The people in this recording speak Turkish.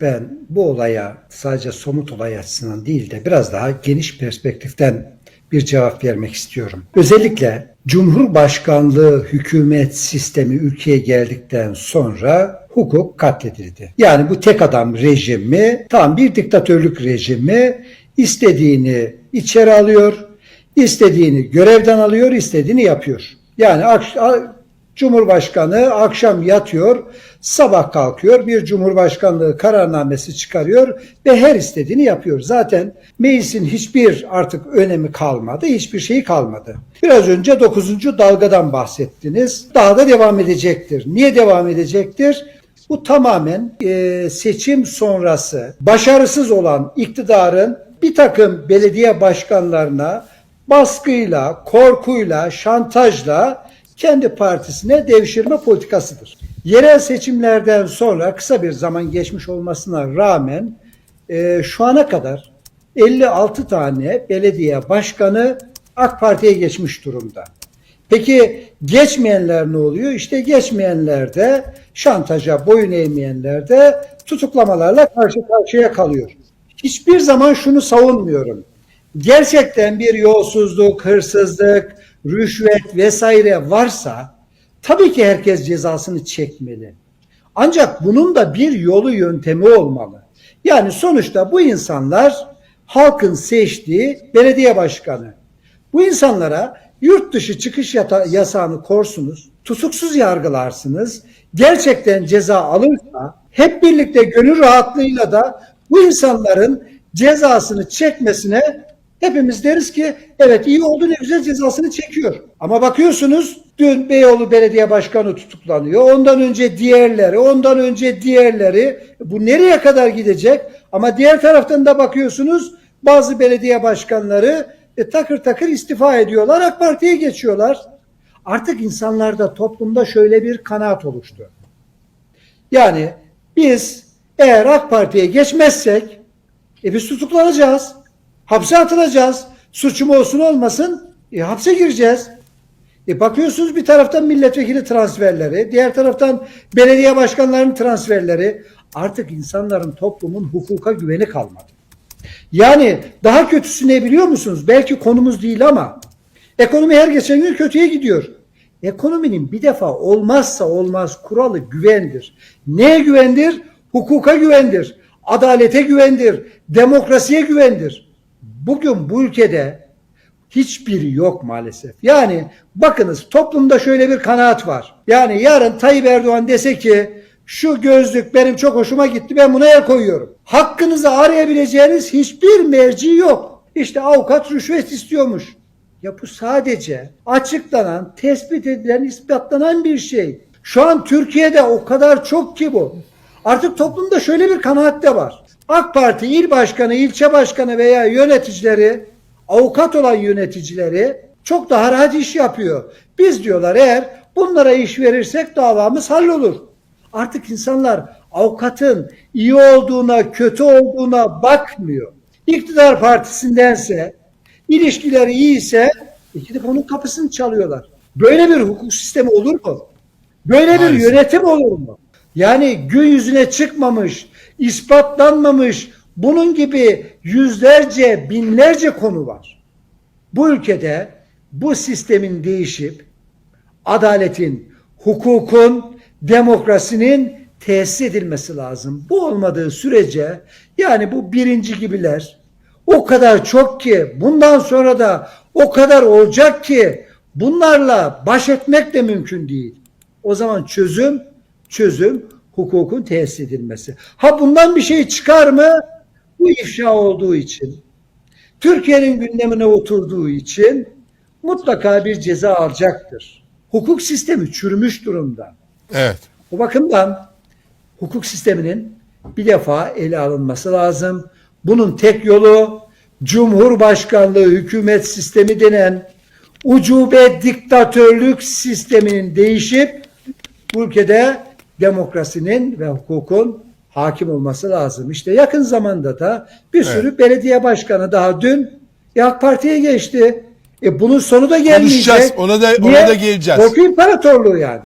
Ben bu olaya sadece somut olay açısından değil de biraz daha geniş perspektiften bir cevap vermek istiyorum. Özellikle Cumhurbaşkanlığı hükümet sistemi ülkeye geldikten sonra hukuk katledildi. Yani bu tek adam rejimi tam bir diktatörlük rejimi istediğini içeri alıyor, istediğini görevden alıyor, istediğini yapıyor. Yani Cumhurbaşkanı akşam yatıyor, sabah kalkıyor, bir cumhurbaşkanlığı kararnamesi çıkarıyor ve her istediğini yapıyor. Zaten meclisin hiçbir artık önemi kalmadı, hiçbir şeyi kalmadı. Biraz önce 9. dalgadan bahsettiniz. Daha da devam edecektir. Niye devam edecektir? Bu tamamen e, seçim sonrası başarısız olan iktidarın bir takım belediye başkanlarına baskıyla, korkuyla, şantajla kendi partisine devşirme politikasıdır. Yerel seçimlerden sonra kısa bir zaman geçmiş olmasına rağmen e, şu ana kadar 56 tane belediye başkanı AK Parti'ye geçmiş durumda. Peki geçmeyenler ne oluyor? İşte geçmeyenler de şantaja boyun eğmeyenler de tutuklamalarla karşı karşıya kalıyor. Hiçbir zaman şunu savunmuyorum. Gerçekten bir yolsuzluk, hırsızlık, rüşvet vesaire varsa tabii ki herkes cezasını çekmeli. Ancak bunun da bir yolu yöntemi olmalı. Yani sonuçta bu insanlar halkın seçtiği belediye başkanı. Bu insanlara yurt dışı çıkış yasağını korsunuz, tutuksuz yargılarsınız. Gerçekten ceza alırsa hep birlikte gönül rahatlığıyla da bu insanların cezasını çekmesine hepimiz deriz ki evet iyi oldu ne güzel cezasını çekiyor. Ama bakıyorsunuz dün Beyoğlu Belediye Başkanı tutuklanıyor. Ondan önce diğerleri, ondan önce diğerleri. Bu nereye kadar gidecek? Ama diğer taraftan da bakıyorsunuz bazı belediye başkanları e, takır takır istifa ediyorlar. AK Parti'ye geçiyorlar. Artık insanlarda toplumda şöyle bir kanaat oluştu. Yani biz eğer AK Parti'ye geçmezsek e biz tutuklanacağız. Hapse atılacağız. Suçum olsun olmasın e, hapse gireceğiz. E bakıyorsunuz bir taraftan milletvekili transferleri, diğer taraftan belediye başkanlarının transferleri. Artık insanların toplumun hukuka güveni kalmadı. Yani daha kötüsü ne biliyor musunuz? Belki konumuz değil ama ekonomi her geçen gün kötüye gidiyor. Ekonominin bir defa olmazsa olmaz kuralı güvendir. Neye güvendir? Hukuka güvendir. Adalete güvendir. Demokrasiye güvendir. Bugün bu ülkede hiçbiri yok maalesef. Yani bakınız toplumda şöyle bir kanaat var. Yani yarın Tayyip Erdoğan dese ki şu gözlük benim çok hoşuma gitti ben buna el koyuyorum. Hakkınızı arayabileceğiniz hiçbir merci yok. İşte avukat rüşvet istiyormuş. Ya bu sadece açıklanan, tespit edilen, ispatlanan bir şey. Şu an Türkiye'de o kadar çok ki bu. Artık toplumda şöyle bir kanaat de var. AK Parti il başkanı, ilçe başkanı veya yöneticileri, avukat olan yöneticileri çok daha rahat iş yapıyor. Biz diyorlar eğer bunlara iş verirsek davamız hallolur. Artık insanlar avukatın iyi olduğuna, kötü olduğuna bakmıyor. İktidar partisindense, ilişkileri iyiyse e, gidip onun kapısını çalıyorlar. Böyle bir hukuk sistemi olur mu? Böyle bir Maalesef. yönetim olur mu? Yani gün yüzüne çıkmamış, ispatlanmamış bunun gibi yüzlerce, binlerce konu var. Bu ülkede bu sistemin değişip adaletin, hukukun, demokrasinin tesis edilmesi lazım. Bu olmadığı sürece yani bu birinci gibiler o kadar çok ki bundan sonra da o kadar olacak ki bunlarla baş etmek de mümkün değil. O zaman çözüm çözüm hukukun tesis edilmesi. Ha bundan bir şey çıkar mı? Bu ifşa olduğu için, Türkiye'nin gündemine oturduğu için mutlaka bir ceza alacaktır. Hukuk sistemi çürümüş durumda. Evet. O bakımdan hukuk sisteminin bir defa ele alınması lazım. Bunun tek yolu Cumhurbaşkanlığı hükümet sistemi denen ucube diktatörlük sisteminin değişip bu ülkede demokrasinin ve hukukun hakim olması lazım. İşte yakın zamanda da bir sürü belediye başkanı daha dün e, AK Parti'ye geçti. E bunun sonu da gelmeyecek. Konuşacağız. Ona da- ona da geleceğiz. Korku imparatorluğu yani.